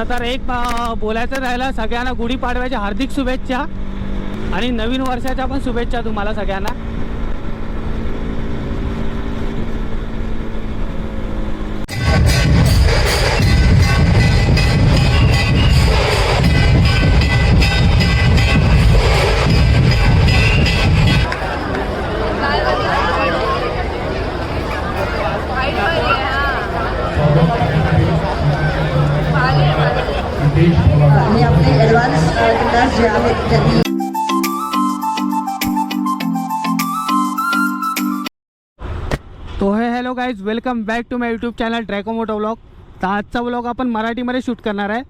तसं तर एक बोलायचं राहिलं सगळ्यांना गुढीपाडव्याच्या हार्दिक शुभेच्छा आणि नवीन वर्षाच्या पण शुभेच्छा तुम्हाला सगळ्यांना. Hello guys welcome back to my YouTube channel ट्रॅकोमोटो blog तर आजचा ब्लॉग आपण मराठीमध्ये शूट करणार आहे.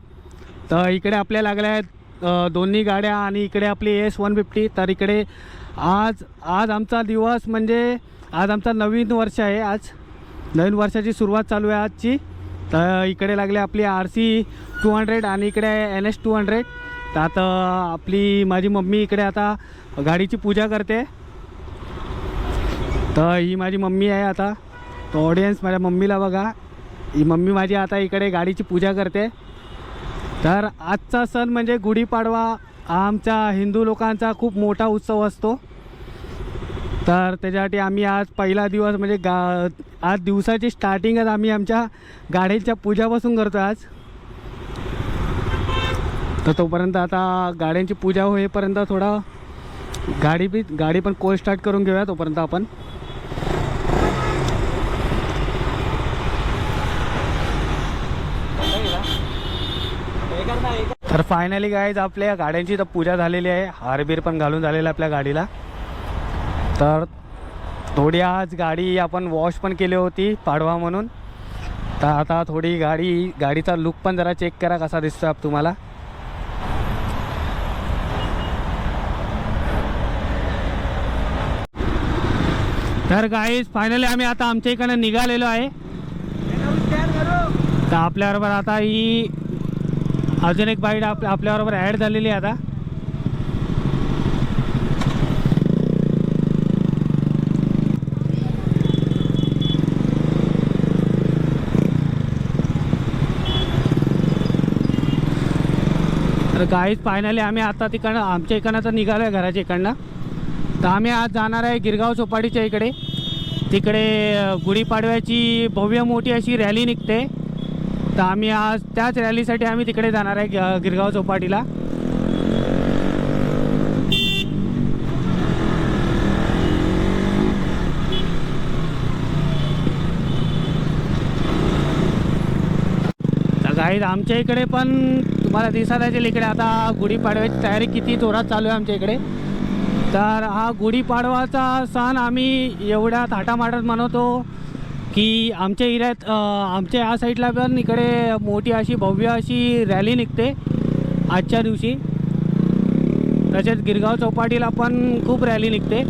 तर इकडे आपल्या लागल्या आहेत दोन्ही गाड्या आणि इकडे आपली एस वन फिफ्टी तर इकडे आज आज आमचा दिवस म्हणजे आज आमचा नवीन वर्ष आहे आज. नवीन वर्षाची सुरुवात चालू आहे आजची. तर इकडे लागले आपली आर सी टू हंड्रेड आणि इकडे एन एस टू हंड्रेड तर आता आपली माझी मम्मी इकडे आता गाडीची पूजा करते. तर ही माझी मम्मी आहे आता. तो ऑडियन्स माझ्या मम्मीला बघा. ही मम्मी माझी आता इकडे गाडीची पूजा करते. तर आजचा सण म्हणजे गुढीपाडवा. हा आमच्या हिंदू लोकांचा खूप मोठा उत्सव असतो. तर त्याच्यासाठी आम्ही आज पहिला दिवस म्हणजे गा आज दिवसाची स्टार्टिंगच आम्ही आमच्या गाड्यांच्या पूजापासून करतो आज. तर तोपर्यंत आता गाड्यांची पूजा होईपर्यंत थोडा गाडी बी गाडी पण कोल स्टार्ट करून घेऊया तोपर्यंत आपण. तर फायनली गाईज आपल्या गाड्यांची तर पूजा झालेली आहे. हारबीर पण घालून झालेलं आहे आपल्या गाडीला. तर थोडी आज गाडी आपण वॉश पण केली होती पाडवा म्हणून. तर आता थोडी गाडी गाडीचा लुक पण जरा चेक करा कसा दिसतो आप तुम्हाला. तर गाईज फायनली आम्ही आता आमच्या इकडे निघालेलो आहे. तर आपल्याबरोबर आता ही अजून एक बाईट आप आपल्याबरोबर ॲड झालेली आहे आता. तर गाईज फायनली आम्ही आता तिकडनं आमच्या इकडनं तर निघालो आहे घराच्या इकडनं. तर आम्ही आज जाणार आहे गिरगाव चौपाटीच्या इकडे. तिकडे गुढीपाडव्याची भव्य मोठी अशी रॅली निघते. तर आम्ही आज त्याच रॅलीसाठी आम्ही तिकडे जाणार आहे ग- गिरगाव चौपाटीला. तर आमच्या इकडे पण तुम्हाला दिसत असेल इकडे आता गुढीपाडव्याची तयारी किती जोरात चालू आहे आमच्या इकडे. तर हा गुढीपाडवाचा सण आम्ही एवढ्या थाटामाटात मनवतो. की आमच्या एरियात आमच्या या साईडला पण इकडे मोठी अशी भव्य अशी रॅली निघते आजच्या दिवशी. तसेच गिरगाव चौपाटीला पण खूप रॅली निघते.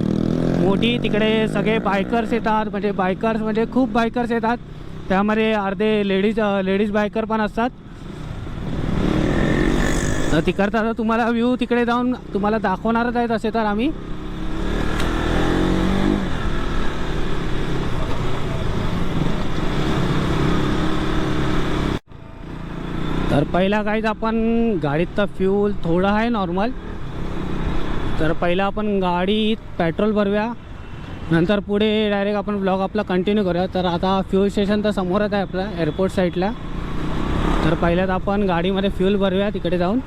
मोठी तिकडे सगळे बायकर्स येतात म्हणजे बायकर्स म्हणजे खूप बायकर्स येतात. त्यामध्ये अर्धे लेडीज लेडीज बायकर पण असतात. तर तिकडचा तुम्हाला व्ह्यू तिकडे जाऊन तुम्हाला दाखवणारच आहे तसे तर आम्ही. तर पहिला काहीच आपण गाडीतचा फ्यूल थोडा आहे नॉर्मल तर पहिला आपण गाडीत पेट्रोल भरूया. नंतर पुढे डायरेक्ट आपण ब्लॉग आपला कंटिन्यू करूया. तर आता फ्यूल स्टेशन तर समोरच आहे आपलं एअरपोर्ट साईडला तर पहिल्यात आपण गाडीमध्ये फ्यूल भरूया तिकडे जाऊन.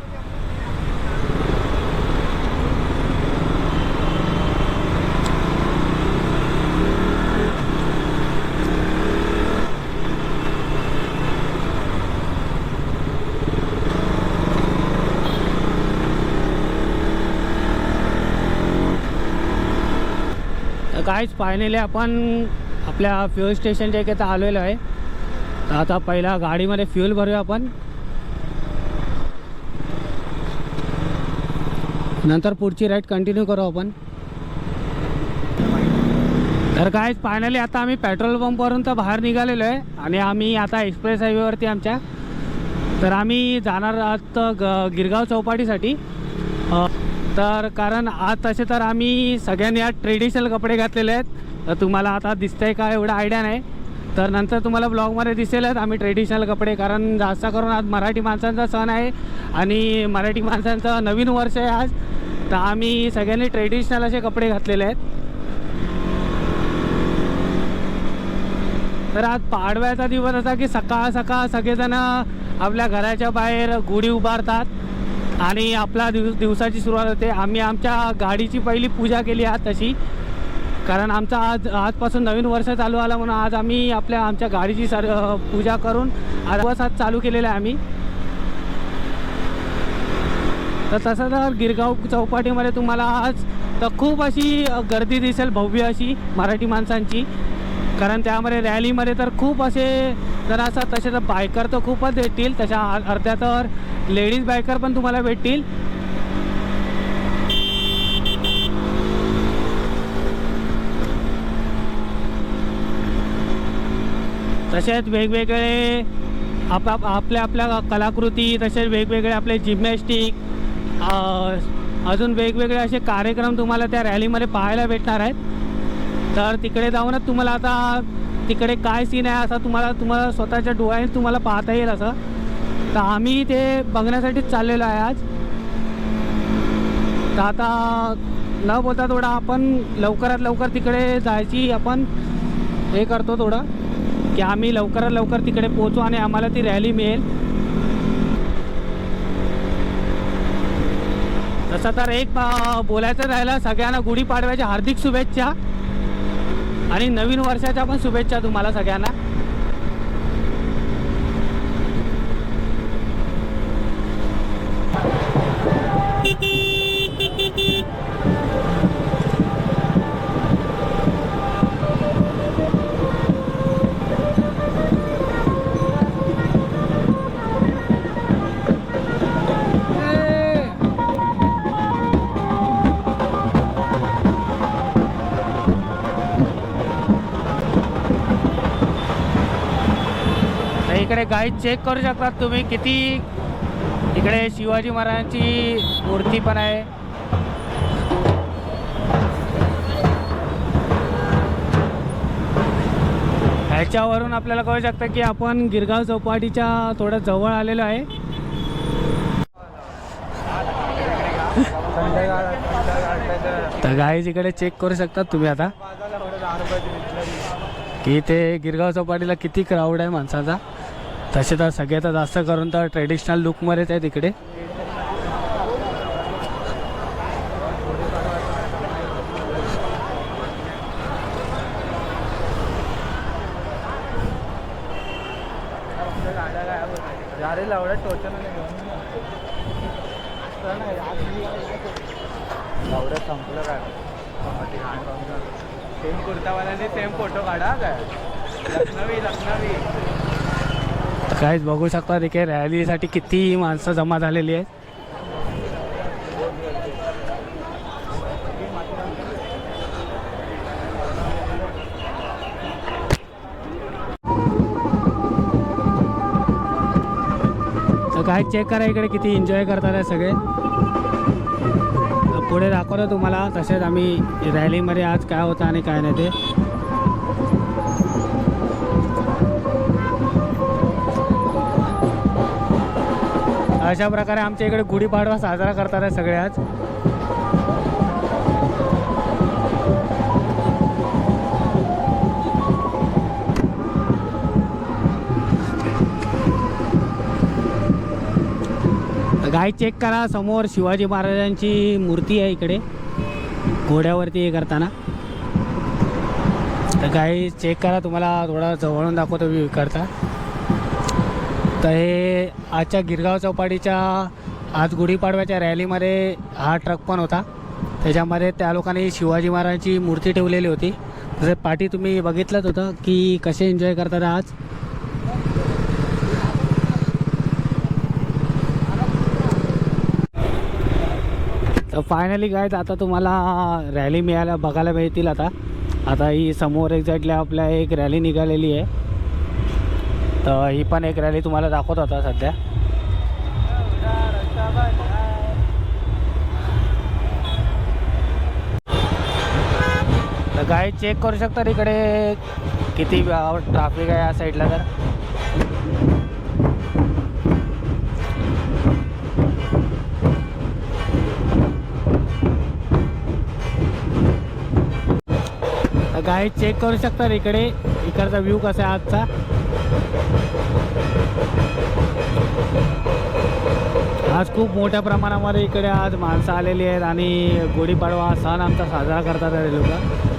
काहीच फायनली आपण आपल्या फ्युल स्टेशनच्या इथे आता आलेलो आहे. तर आता पहिला गाडीमध्ये फ्यूल भरूया आपण. नंतर पुढची राईड कंटिन्यू करू आपण. तर काय फायनली आता आम्ही पेट्रोल पंपवरून तर बाहेर निघालेलो आहे आणि आम्ही आता एक्सप्रेस हायवेवरती आमच्या. तर आम्ही जाणार आहात ग गिरगाव चौपाटीसाठी. तर कारण आज तसे तर आम्ही सगळ्यांनी आज ट्रेडिशनल कपडे घातलेले आहेत. तर तुम्हाला आता दिसतंय का एवढं आयडिया नाही. तर नंतर तुम्हाला ब्लॉगमध्ये दिसेलच आम्ही ट्रेडिशनल कपडे कारण जास्त करून आज मराठी माणसांचा सण आहे आणि मराठी माणसांचं नवीन वर्ष आहे आज. तर आम्ही सगळ्यांनी ट्रेडिशनल असे कपडे घातलेले आहेत. तर आज पाडव्याचा दिवस असा की सकाळ सकाळ सगळेजण आपल्या घराच्या बाहेर गुढी उभारतात. आणि आपला दिवस दिवसाची सुरुवात होते. आम्ही आमच्या गाडीची पहिली पूजा केली आज तशी कारण आमचा आज आजपासून नवीन वर्ष चालू आला म्हणून आज आम्ही आपल्या आमच्या गाडीची सर पूजा करून दिवस आज चालू केलेला आहे आम्ही. तर तसं तर गिरगाव चौपाटीमध्ये तुम्हाला आज तर खूप अशी गर्दी दिसेल भव्य अशी मराठी माणसांची. कारण त्यामध्ये रॅलीमध्ये तर खूप असे जर असं तसे तर बायकर तर खूपच भेटतील. तशा अर्ध्या तर लेडीज बायकर पण तुम्हाला भेटतील. तसेच वेगवेगळे आप आप- आपल्या आपल्या कलाकृती तसेच वेगवेगळे आपले जिम्नॅस्टिक अजून वेगवेगळे असे कार्यक्रम तुम्हाला त्या रॅलीमध्ये पाहायला भेटणार आहेत. तर तिकडे जाऊनच तुम्हाला आता तिकडे काय सीन आहे असं तुम्हाला तुम्हाला स्वतःच्या डोळ्याने तुम्हाला पाहता येईल असं. तर आम्ही ते बघण्यासाठीच चाललेलो आहे आज. तर आता न बोलता थोडा आपण लवकरात लवकर तिकडे जायची आपण हे करतो थोडं की आम्ही लवकरात लवकर तिकडे पोहोचू आणि आम्हाला ती रॅली मिळेल. तसं तर एक बोलायचं राहिलं सगळ्यांना गुढीपाडव्याच्या हार्दिक शुभेच्छा. आणि नवीन वर्षाच्या पण शुभेच्छा तुम्हाला सगळ्यांना. इकडे गाईड चेक करू शकतात तुम्ही. किती इकडे शिवाजी महाराजांची मूर्ती पण आहे. ह्याच्यावरून आपल्याला कळू शकतं की आपण गिरगाव चौपाटीच्या थोडं जवळ आलेलो आहे. तर गाईज इकडे चेक करू शकतात तुम्ही आता. की ते गिरगाव चौपाटीला किती क्राऊड आहे माणसाचा? तसे तर सगळे तर जास्त करून तर ट्रेडिशनल लुकमध्येच आहे तिकडे. संपलं काय? सेम कुर्तावाल्याने सेम फोटो काढा काय? लखनवी लखनवी. काहीच बघू शकता तिथे रॅलीसाठी किती माणसं जमा झालेली आहेत. तर काय चेक करा इकडे किती एन्जॉय करतात आहे सगळे. पुढे दाखवतो तुम्हाला तसेच आम्ही रॅलीमध्ये आज काय होतं आणि काय नाही ते. अशा प्रकारे आमच्या इकडे गुढीपाडवा साजरा करतात सगळ्याच. आज गाय चेक करा समोर शिवाजी महाराजांची मूर्ती आहे इकडे. घोड्यावरती हे करताना. तर गाय चेक करा तुम्हाला थोडा जवळून दाखवतो मी करता. तर हे आजच्या गिरगाव चौपाटीच्या आज गुढीपाडव्याच्या रॅलीमध्ये हा ट्रक पण होता. त्याच्यामध्ये त्या लोकांनी शिवाजी महाराजांची मूर्ती ठेवलेली होती. तसे पाठी तुम्ही बघितलंच होतं की कसे एन्जॉय करतात आज. तर फायनली काय आता तुम्हाला रॅली मिळायला बघायला मिळतील आता. आता ही समोर एक्झॅक्टली आपल्या एक रॅली निघालेली आहे. तर ही पण एक रॅली तुम्हाला दाखवत होता सध्या. तर गाडी चेक करू शकता इकडे. किती ट्राफिक आहे या साईडला तर. गाडी चेक करू शकता इकडे. इकडचा व्ह्यू कसा आहे आजचा? आज खूप मोठ्या प्रमाणामध्ये इकडे आज माणसं आलेली आहेत आणि गुढीपाडवा हा सण आमचा साजरा करतात हे लोक.